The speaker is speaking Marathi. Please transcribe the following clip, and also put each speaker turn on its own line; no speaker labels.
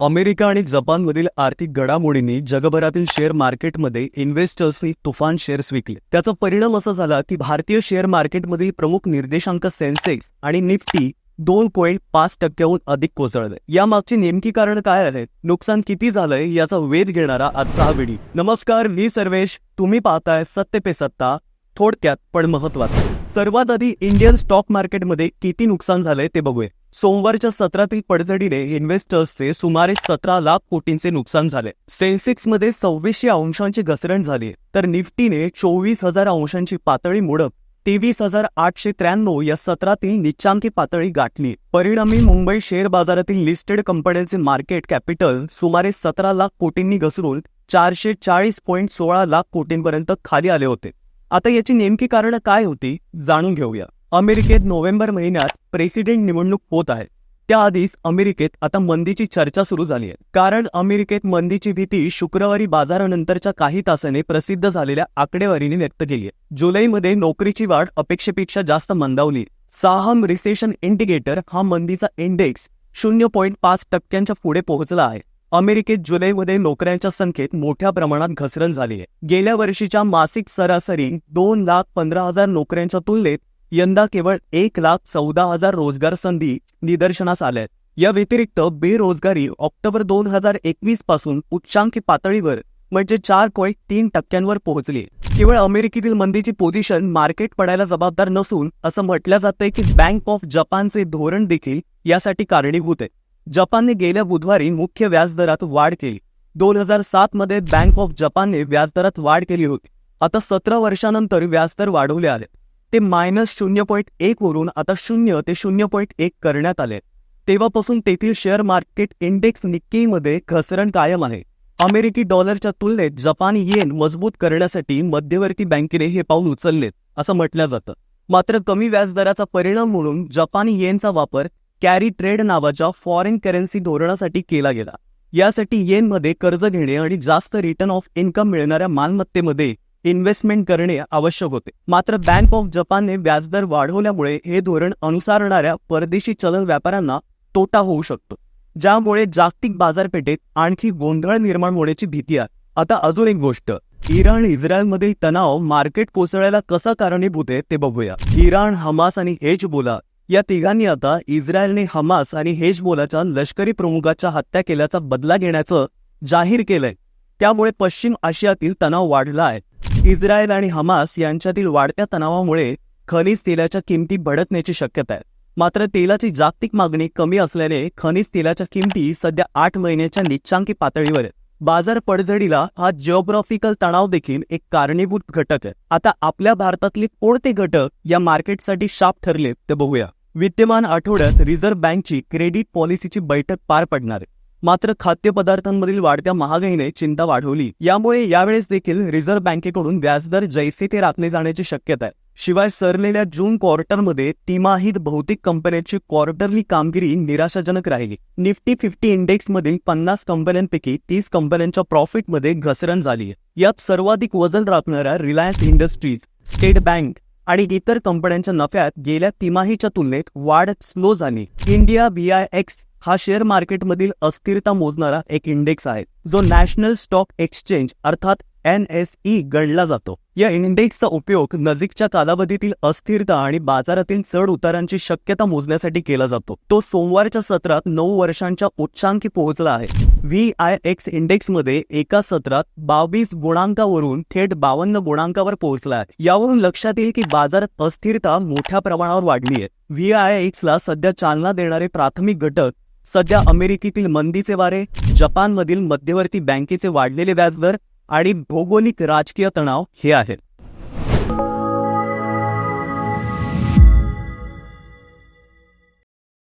अमेरिका आणि जपानमधील आर्थिक घडामोडींनी जगभरातील शेअर मार्केटमध्ये इन्व्हेस्टर्सनी तुफान शेअर्स विकले त्याचा परिणाम असा झाला की भारतीय शेअर मार्केटमधील प्रमुख निर्देशांक सेन्सेक्स आणि निफ्टी दोन पॉईंट पाच टक्क्याहून अधिक कोसळले. यामागची नेमकी कारण काय आहेत नुकसान किती झालंय? याचा वेध घेणारा आजचा हा व्हिडिओ. नमस्कार मी सर्वेश. तुम्ही पाहताय सत्य पे सत्ता. थोडक्यात पण महत्वाचं सर्वात आधी इंडियन स्टॉक मार्केटमध्ये किती नुकसान झालंय ते बघूया. सोमवारच्या सत्रातील पडझडीने इन्व्हेस्टर्सचे सुमारे सतरा लाख कोटींचे नुकसान झाले. सेन्सेक्समध्ये सव्वीसशे अंशांची घसरण झाली तर निफ्टीने चोवीस हजार अंशांची पातळी मोडत तेवीस हजार आठशे त्र्याण्णव या सत्रातील निच्चांकी पातळी गाठली. परिणामी मुंबई शेअर बाजारातील लिस्टेड कंपन्यांचे मार्केट कॅपिटल सुमारे सतरा लाख कोटींनी घसरून चारशे चाळीस पॉईंट सोळा लाख कोटींपर्यंत खाली आले होते. आता याची नेमकी कारणं काय होती जाणून घेऊया. अमेरिकेत नोव्हेंबर महिन्यात प्रेसिडेंट निवडणूक होत आहे. त्याआधीच अमेरिकेत आता मंदीची चर्चा सुरू झाली आहे. कारण अमेरिकेत मंदीची भीती शुक्रवारी बाजारानंतरच्या काही तासाने प्रसिद्ध झालेल्या आकडेवारीने व्यक्त केली आहे. जुलैमध्ये नोकरीची वाढ अपेक्षेपेक्षा जास्त मंदावली. साहम रिसेशन इंडिकेटर हा मंदीचा इंडेक्स शून्य पॉईंट पाच टक्क्यांच्या पुढे पोहोचला आहे. अमेरिकेत जुलैमध्ये नोकऱ्यांच्या संख्येत मोठ्या प्रमाणात घसरण झाली आहे. गेल्या वर्षीच्या मासिक सरासरी दोन लाख पंधरा हजार नोकऱ्यांच्या तुलनेत यंदा केवळ एक लाख चौदा हजार रोजगार संधी निदर्शनास आल्यात. या व्यतिरिक्त बेरोजगारी ऑक्टोबर दोन हजार एकवीसपासून उच्चांकी पातळीवर म्हणजे चार पॉईंट तीन टक्क्यांवर पोहोचली. केवळ अमेरिकेतील मंदीची पोझिशन मार्केट पडायला जबाबदार नसून असं म्हटलं जातंय की बँक ऑफ जपानचे धोरण देखील यासाठी कारणीभूत आहे. जपानने गेल्या बुधवारी मुख्य व्याजदरात वाढ केली. दोन हजार सात मध्ये बँक ऑफ जपानने व्याजदरात वाढ केली होती. आता सतरा वर्षानंतर व्याजदर वाढवले आले ते मायनस शून्य पॉईंट एक वरून आता शून्य ते शून्य पॉईंट एक करण्यात आले. तेव्हापासून तेथील शेअर मार्केट इंडेक्स निक्कीमध्ये घसरण कायम आहे. अमेरिकी डॉलरच्या तुलनेत जपानी येन मजबूत करण्यासाठी मध्यवर्ती बँकेने हे पाऊल उचललेत असं म्हटलं जातं. मात्र कमी व्याजदराचा परिणाम म्हणून जपानी येनचा वापर कॅरी ट्रेड नावाच्या फॉरेन करन्सी धोरणासाठी केला गेला. यासाठी येनमध्ये कर्ज घेणे आणि जास्त रिटर्न ऑफ इन्कम मिळणाऱ्या मालमत्तेमध्ये इन्व्हेस्टमेंट करणे आवश्यक होते. मात्र बँक ऑफ जपानने व्याजदर वाढवल्यामुळे हे धोरण अनुसरणाऱ्या परदेशी चलन व्यापाऱ्यांना तोटा होऊ शकतो. ज्यामुळे जागतिक बाजारपेठेत आणखी गोंधळ निर्माण होण्याची भीती आहे. आता अजून एक गोष्ट. इराण इस्रायलमधील तणाव मार्केट कोसळायला कसा कारणीभूत आहे ते बघूया. इराण हमास आणि हेजबोला या तिघांनी आता इस्रायलने हमास आणि हेजबोलाच्या लष्करी प्रमुखाच्या हत्या केल्याचा बदला घेण्याचं जाहीर केलंय. त्यामुळे पश्चिम आशियातील तणाव वाढला आहे. इस्रायल आणि हमास यांच्यातील वाढत्या तणावामुळे खनिज तेलाच्या किमती भडकण्याची शक्यता आहे. मात्र तेलाची जागतिक मागणी कमी असल्याने खनिज तेलाच्या किमती सध्या आठ महिन्याच्या निच्चांकी पातळीवर आहेत. बाजार पडझडीला हा जिओग्राफिकल तणाव देखील एक कारणीभूत घटक आहे. आता आपल्या भारतातले कोणते घटक या मार्केटसाठी शाप ठरले ते बघूया. विद्यमान आठवड्यात रिझर्व्ह बँकची क्रेडिट पॉलिसीची बैठक पार पडणार आहे. मात्र खाद्यपदार्थांमधील वाढत्या महागाईने चिंता वाढवली. यामुळे यावेळेस देखील रिझर्व्ह बँकेकडून व्याजदर जैसे ते राखले जाण्याची शक्यता आहे. शिवाय सरलेल्या जून क्वार्टरमध्ये तिमाहीत बहुतेक कंपन्यांची क्वार्टरली कामगिरी निराशाजनक राहिली. निफ्टी फिफ्टी इंडेक्समधील पन्नास कंपन्यांपैकी तीस कंपन्यांच्या प्रॉफिटमध्ये घसरण झाली यात सर्वाधिक वजन राखणाऱ्या रिलायन्स इंडस्ट्रीज स्टेट बँक आणि इतर कंपन्यांच्या नफ्यात गेल्या तिमाहीच्या तुलनेत वाढ स्लो झाली. इंडिया बीआयएक्स हा शेअर मार्केटमधील अस्थिरता मोजणारा एक इंडेक्स आहे. जो नॅशनल स्टॉक एक्सचेंज अर्थात एन एस ई गणला जातो. या इंडेक्सचा उपयोग नजीकच्या कालावधीतील अस्थिरता आणि बाजारातील चढ उतारांची शक्यता मोजण्यासाठी केला जातो. तो सोमवारच्या सत्रात नऊ वर्षांच्या उच्चांकी पोहोचला आहे. व्ही आय एक्स इंडेक्समध्ये एका सत्रात बावीस गुणांकावरून थेट बावन्न गुणांकावर पोहोचला आहे. यावरून लक्षात येईल की बाजारात अस्थिरता मोठ्या प्रमाणावर वाढली आहे. व्ही आय एक्सला सध्या चालना देणारे प्राथमिक घटक सध्या अमेरिकेतील मंदीचे वारे जपानमधील मध्यवर्ती बँकेचे वाढलेले व्याजदर आणि भौगोलिक राजकीय तणाव हे आहेत.